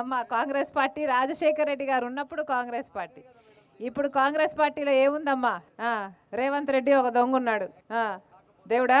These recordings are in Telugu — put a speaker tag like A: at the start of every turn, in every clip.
A: అమ్మ కాంగ్రెస్ పార్టీ రాజశేఖర్ రెడ్డి గారు ఉన్నప్పుడు కాంగ్రెస్ పార్టీ. ఇప్పుడు కాంగ్రెస్ పార్టీలో ఏముందమ్మా? రేవంత్ రెడ్డి ఒక దొంగ ఉన్నాడు దేవుడా?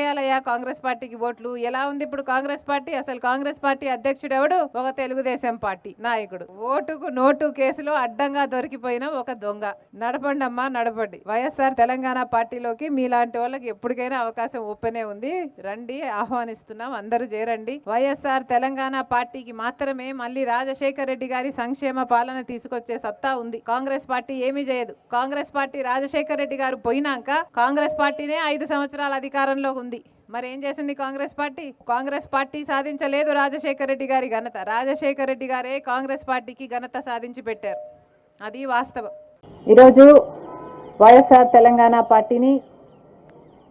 A: వేయాలయ్యా కాంగ్రెస్ పార్టీకి ఓట్లు? ఎలా ఉంది ఇప్పుడు కాంగ్రెస్ పార్టీ? అసలు కాంగ్రెస్ పార్టీ అధ్యక్షుడు ఎవడు ఒక తెలుగుదేశం పార్టీ నాయకుడు. ఓటుకు నోటు కేసులో అడ్డంగా దొరికిపోయిన ఒక దొంగ. నడపండి అమ్మా నడపండి. వైఎస్ఆర్ తెలంగాణ పార్టీలోకి మీలాంటి వాళ్ళకి ఎప్పటికైనా అవకాశం ఓపెనే ఉంది. రండి ఆహ్వానిస్తున్నాం. అందరూ చేరండి. వైఎస్ఆర్ తెలంగాణ పార్టీకి మాత్రమే మళ్ళీ రాజశేఖర్ రెడ్డి గారి సంక్షేమ పాలన తీసుకొచ్చే సత్తా ఉంది. కాంగ్రెస్ పార్టీ ఏమీ చేయదు. కాంగ్రెస్ పార్టీ రాజశేఖర్ రెడ్డి గారు పోయినాక కాంగ్రెస్ పార్టీనే ఐదు సంవత్సరాల అధికారంలో ఉంది. మరి ఏం చేసింది కాంగ్రెస్ పార్టీ? కాంగ్రెస్ పార్టీ సాధించలేదు రాజశేఖర రెడ్డి గారి ఘనత. రాజశేఖర్ రెడ్డి గారే కాంగ్రెస్ పార్టీకి ఘనత సాధించి పెట్టారు. అది వాస్తవం. ఈరోజు వైఎస్ఆర్ తెలంగాణ పార్టీని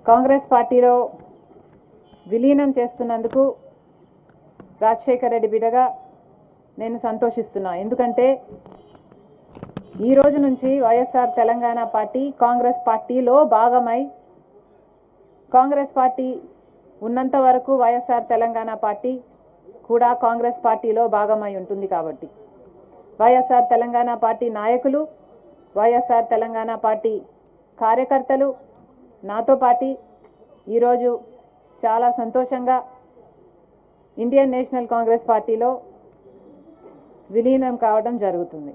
A: కాంగ్రెస్ పార్టీలో విలీనం చేస్తున్నందుకు రాజశేఖర్ రెడ్డి బిడగా నేను సంతోషిస్తున్నా. ఎందుకంటే ఈ రోజు నుంచి వైఎస్ఆర్ తెలంగాణ పార్టీ కాంగ్రెస్ పార్టీలో భాగమై కాంగ్రెస్ పార్టీ ఉన్నంత వరకు వైఎస్ఆర్ తెలంగాణ పార్టీ కూడా కాంగ్రెస్ పార్టీలో భాగమై ఉంటుంది కాబట్టి. వైఎస్ఆర్ తెలంగాణ పార్టీ నాయకులు వైఎస్ఆర్ తెలంగాణ పార్టీ కార్యకర్తలు నాతో పాటి ఈరోజు చాలా సంతోషంగా ఇండియన్ నేషనల్ కాంగ్రెస్ పార్టీలో విలీనం కావడం జరుగుతుంది.